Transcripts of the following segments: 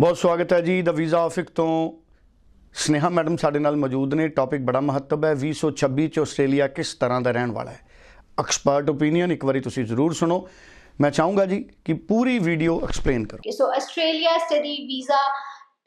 ਬਹੁਤ ਸਵਾਗਤ ਹੈ ਜੀ। ਦਾ ਵੀਜ਼ਾ ਆਫਿਕ ਤੋਂ ਸਨੇਹਾ ਮੈਡਮ ਸਾਡੇ ਨਾਲ ਮੌਜੂਦ ਨੇ। ਟੌਪਿਕ ਬੜਾ ਮਹੱਤਵ ਹੈ। 2026 ਚ ਆਸਟ੍ਰੇਲੀਆ ਕਿਸ ਤਰ੍ਹਾਂ ਦਾ ਰਹਿਣ ਵਾਲਾ ਹੈ? ਐਕਸਪਰਟ ਓਪੀਨੀਅਨ ਇੱਕ ਵਾਰੀ ਤੁਸੀਂ ਜ਼ਰੂਰ ਸੁਣੋ। ਮੈਂ ਚਾਹੂੰਗਾ ਜੀ ਕਿ ਪੂਰੀ ਵੀਡੀਓ ਐਕਸਪਲੇਨ ਕਰੋ। Okay, so Australia study visa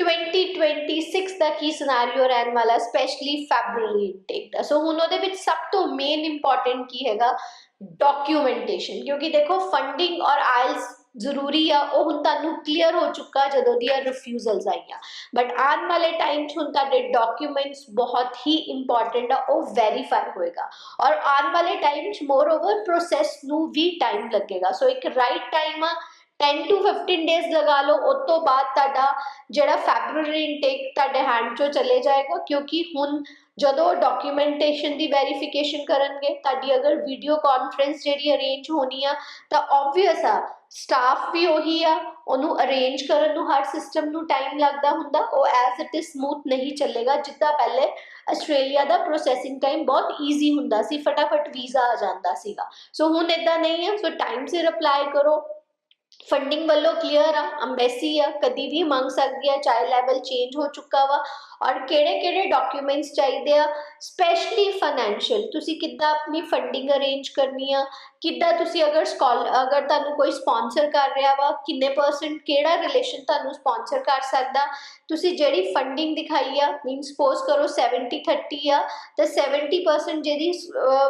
2026 ਦਾ ਕੀ ਸਿਨੈਰੀਓ ਰਹਿਣ ਵਾਲਾ ਸਪੈਸ਼ਲੀ ਫੈਬਰੂਰੀ ਇਨਟੇਕ ਦਾ। ਸੋ ਹੁਣ ਉਹਦੇ ਵਿੱਚ ਸਭ ਤੋਂ ਮੇਨ ਇੰਪੋਰਟੈਂਟ ਕੀ ਹੈਗਾ? ਡਾਕੂਮੈਂਟੇਸ਼ਨ ਕਿਉਂਕਿ ਦੇਖੋ ਫੰਡਿੰਗ ਔਰ ਆਇਲਸ ਜ਼ਰੂਰੀ ਆ, ਉਹ ਹੁਣ ਤੁਹਾਨੂੰ ਕਲੀਅਰ ਹੋ ਚੁੱਕਾ ਜਦੋਂ ਦੀਆਂ ਰਿਫਿਊਜ਼ਲਸ ਆਈਆਂ। ਬਟ ਆਉਣ ਵਾਲੇ ਟਾਈਮ 'ਚ ਹੁਣ ਤੁਹਾਡੇ ਡਾਕੂਮੈਂਟਸ ਬਹੁਤ ਹੀ ਇੰਪੋਰਟੈਂਟ ਆ, ਉਹ ਵੈਰੀਫਾਈ ਹੋਏਗਾ। ਔਰ ਆਉਣ ਵਾਲੇ ਟਾਈਮ 'ਚ ਮੋਰ ਓਵਰ ਪ੍ਰੋਸੈਸ ਨੂੰ ਵੀ ਟਾਈਮ ਲੱਗੇਗਾ। ਸੋ ਇੱਕ ਰਾਈਟ ਟਾਈਮ ਆ 10 ਟੂ 15 ਡੇਜ਼ ਲਗਾ ਲਓ, ਉਸ ਤੋਂ ਬਾਅਦ ਤੁਹਾਡਾ ਜਿਹੜਾ ਫੈਬਰੂਰੀ ਇਨਟੇਕ ਤੁਹਾਡੇ ਹੈਂਡ 'ਚੋਂ ਚਲੇ ਜਾਏਗਾ, ਕਿਉਂਕਿ ਹੁਣ ਜਦੋਂ ਡਾਕੂਮੈਂਟੇਸ਼ਨ ਦੀ ਵੈਰੀਫਿਕੇਸ਼ਨ ਕਰਨਗੇ, ਤੁਹਾਡੀ ਅਗਰ ਵੀਡੀਓ ਕਾਨਫਰੰਸ ਜਿਹੜੀ ਅਰੇਂਜ ਹੋਣੀ ਆ, ਤਾਂ ਆਬਵੀਅਸ ਆ ਸਟਾਫ ਵੀ ਉਹੀ ਆ, ਉਹਨੂੰ ਅਰੇਂਜ ਕਰਨ ਨੂੰ ਹਰ ਸਿਸਟਮ ਨੂੰ ਟਾਈਮ ਲੱਗਦਾ ਹੁੰਦਾ, ਉਹ ਐਸ ਇਟ ਇਜ਼ ਸਮੂਥ ਨਹੀਂ ਚੱਲੇਗਾ, ਜਿੱਦਾਂ ਪਹਿਲੇ ਆਸਟ੍ਰੇਲੀਆ ਦਾ ਪ੍ਰੋਸੈਸਿੰਗ ਟਾਈਮ ਬਹੁਤ ਈਜ਼ੀ ਹੁੰਦਾ ਸੀ, ਫਟਾਫਟ ਵੀਜ਼ਾ ਆ ਜਾਂਦਾ ਸੀਗਾ। ਸੋ ਹੁਣ ਇਦਾਂ ਨਹੀਂ ਹੈ ਸੋ ਟਾਈਮ ਸਿਰ ਅਪਲਾਈ ਕਰੋ ਫੰਡਿੰਗ ਵੱਲੋਂ ਕਲੀਅਰ ਆ ਅੰਬੈਸੀ ਆ, ਕਦੀ ਵੀ ਮੰਗ ਸਕਦੀ ਆ, ਚਾਹੇ ਲੈਵਲ ਚੇਂਜ ਹੋ ਚੁੱਕਾ ਵਾ। ਔਰ ਕਿਹੜੇ ਕਿਹੜੇ ਡਾਕੂਮੈਂਟਸ ਚਾਹੀਦੇ ਆ ਸਪੈਸ਼ਲੀ ਫਾਈਨੈਂਸ਼ੀਅਲ ਤੁਸੀਂ ਕਿੱਦਾਂ ਆਪਣੀ ਫੰਡਿੰਗ ਅਰੇਂਜ ਕਰਨੀ ਆ? ਕਿੱਦਾਂ ਤੁਸੀਂ ਅਗਰ ਸਕਾਲ ਅਗਰ ਤੁਹਾਨੂੰ ਕੋਈ ਸਪਾਂਸਰ ਕਰ ਰਿਹਾ ਵਾ, ਕਿੰਨੇ ਪਰਸੈਂਟ ਕਿਹੜਾ ਰਿਲੇਸ਼ਨ ਤੁਹਾਨੂੰ ਸਪਾਂਸਰ ਕਰ ਸਕਦਾ? ਤੁਸੀਂ ਜਿਹੜੀ ਫੰਡਿੰਗ ਦਿਖਾਈ ਆ ਮੀਨ ਸਪੋਜ਼ ਕਰੋ 70 30 ਆ, ਤਾਂ 70% ਜਿਹਦੀ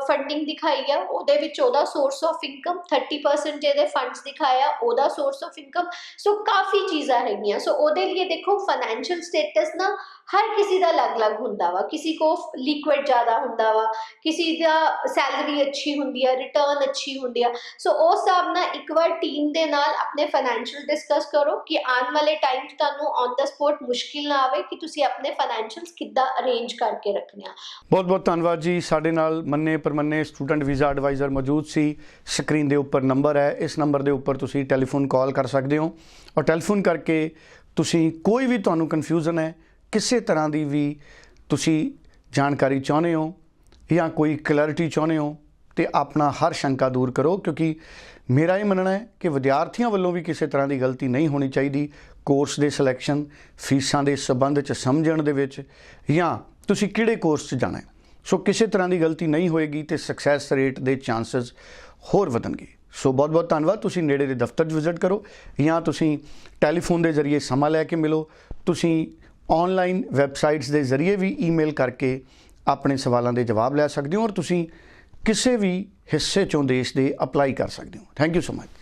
ਫੰਡਿੰਗ ਦਿਖਾਈ ਆ, ਉਹਦੇ ਵਿੱਚ ਉਹਦਾ ਸੋਰਸ ਆਫ ਇਨਕਮ 30% ਜਿਹਦੇ ਫੰਡਸ ਦਿਖਾਇਆ ਉਹਦਾ ਸੋਰਸ ਆਫ ਇਨਕਮ ਸੋ ਕਾਫੀ ਚੀਜ਼ਾਂ ਹੈਗੀਆਂ। ਸੋ ਉਹਦੇ ਲਈ ਦੇਖੋ ਫਾਈਨੈਂਸ਼ੀਅਲ ਸਟੇਟਸ ਨਾ ਹਰ ਕਿਸੇ ਦਾ ਅਲੱਗ-ਅਲੱਗ ਹੁੰਦਾ ਵਾ। ਕਿਸੇ ਕੋ ਲਿਕੁਇਡ ਜ਼ਿਆਦਾ ਹੁੰਦਾ ਵਾ, ਕਿਸੇ ਦਾ ਸੈਲਰੀ ਅੱਛੀ ਹੁੰਦੀ ਆ ਰਿਟਰਨ ਅੱਛੀ ਹੁੰਦੀ ਆ। ਸੋ ਉਸ ਹਿਸਾਬ ਨਾਲ ਇੱਕ ਵਾਰ ਟੀਮ ਦੇ ਨਾਲ ਆਪਣੇ ਫਾਈਨੈਂਸ਼ੀਅਲ ਡਿਸਕਸ ਕਰੋ ਕਿ ਆਉਣ ਵਾਲੇ ਟਾਈਮ 'ਚ ਤੁਹਾਨੂੰ ਔਨ ਦਾ ਸਪੋਟ ਮੁਸ਼ਕਿਲ ਨਾ ਆਵੇ ਕਿ ਤੁਸੀਂ ਆਪਣੇ ਫਾਈਨੈਂਸ਼ੀਅਲਸ ਕਿੱਦਾਂ ਅਰੇਂਜ ਕਰਕੇ ਰੱਖਣੇ ਆ। ਬਹੁਤ ਬਹੁਤ ਧੰਨਵਾਦ ਜੀ। ਸਾਡੇ ਨਾਲ ਮੰਨੇ ਪਰਮੰਨੇ ਸਟੂਡੈਂਟ ਵੀਜ਼ਾ ਐਡਵਾਈਜ਼ਰ ਮੌਜੂਦ ਸੀ। ਸਕਰੀਨ ਦੇ ਉੱਪਰ ਨੰਬਰ ਹੈ। ਇਸ ਨੰਬਰ ਦੇ ਉੱਪਰ ਤੁਸੀਂ ਟੈਲੀਫੋਨ ਕਾਲ ਕਰ ਸਕਦੇ ਹੋ ਔਰ ਟੈਲੀਫੋਨ ਕਰਕੇ ਤੁਸੀਂ ਕੋਈ ਵੀ ਤੁਹਾਨੂੰ ਕਨਫਿਊਜ਼ਨ ਹੈ, ਕਿਸੇ ਤਰ੍ਹਾਂ ਦੀ ਵੀ ਤੁਸੀਂ ਜਾਣਕਾਰੀ ਚਾਹੁੰਦੇ ਹੋ ਜਾਂ ਕੋਈ ਕਲੈਰਿਟੀ ਚਾਹੁੰਦੇ ਹੋ ਤੇ ਆਪਣਾ ਹਰ ਸ਼ੰਕਾ ਦੂਰ ਕਰੋ ਕਿਉਂਕਿ ਮੇਰਾ ਇਹ ਮੰਨਣਾ ਹੈ ਕਿ ਵਿਦਿਆਰਥੀਆਂ ਵੱਲੋਂ ਵੀ ਕਿਸੇ ਤਰ੍ਹਾਂ ਦੀ ਗਲਤੀ ਨਹੀਂ ਹੋਣੀ ਚਾਹੀਦੀ। ਕੋਰਸ ਦੇ ਸਿਲੈਕਸ਼ਨ ਫੀਸਾਂ ਦੇ ਸਬੰਧ ਚ ਸਮਝਣ ਦੇ ਵਿੱਚ ਜਾਂ ਤੁਸੀਂ ਕਿਹੜੇ ਕੋਰਸ 'ਚ ਜਾਣਾ ਹੈ। ਸੋ ਕਿਸੇ ਤਰ੍ਹਾਂ ਦੀ ਗਲਤੀ ਨਹੀਂ ਹੋਏਗੀ ਤੇ ਸਕਸੈਸ ਰੇਟ ਦੇ ਚਾਂਸਸ ਹੋਰ ਵਧਣਗੇ। ਸੋ ਬਹੁਤ ਬਹੁਤ ਧੰਨਵਾਦ। ਤੁਸੀਂ ਨੇੜੇ ਦੇ ਦਫ਼ਤਰ 'ਚ ਵਿਜ਼ਿਟ ਕਰੋ ਜਾਂ ਤੁਸੀਂ ਟੈਲੀਫੋਨ ਦੇ ਜ਼ਰੀਏ ਸਮਾਂ ਲੈ ਕੇ ਮਿਲੋ। ਤੁਸੀਂ ਆਨਲਾਈਨ ਵੈਬਸਾਈਟਸ ਦੇ ਜ਼ਰੀਏ ਵੀ ਈਮੇਲ ਕਰਕੇ ਆਪਣੇ ਸਵਾਲਾਂ ਦੇ ਜਵਾਬ ਲੈ ਸਕਦੇ ਹੋ ਔਰ ਤੁਸੀਂ ਕਿਸੇ ਵੀ ਹਿੱਸੇ ਚੋਂ ਦੇਸ਼ ਦੇ ਅਪਲਾਈ ਕਰ ਸਕਦੇ ਹੋ। Thank you so much